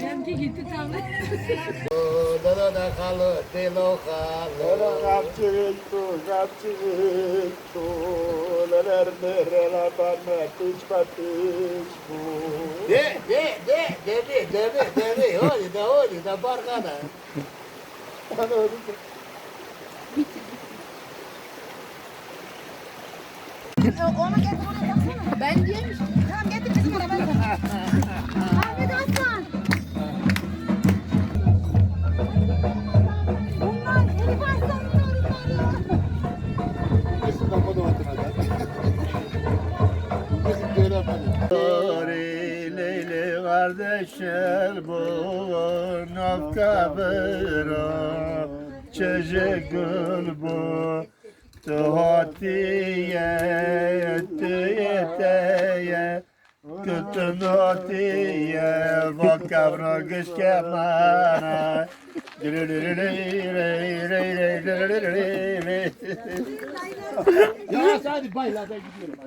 Cemki gitti tam. Dada da kalı, delo kalı. Rapcivito, rapcivito, lerner la panna, tic patic, De, de, de, demi, demi, demi. Olha da, olha da barcada. Onu getir kardeşler bu noktabıra Çocukul bu Tuhatiye Tüyeteye Kütün otiye Vakavra güskemana Ya hadi bayla ben gidiyorum.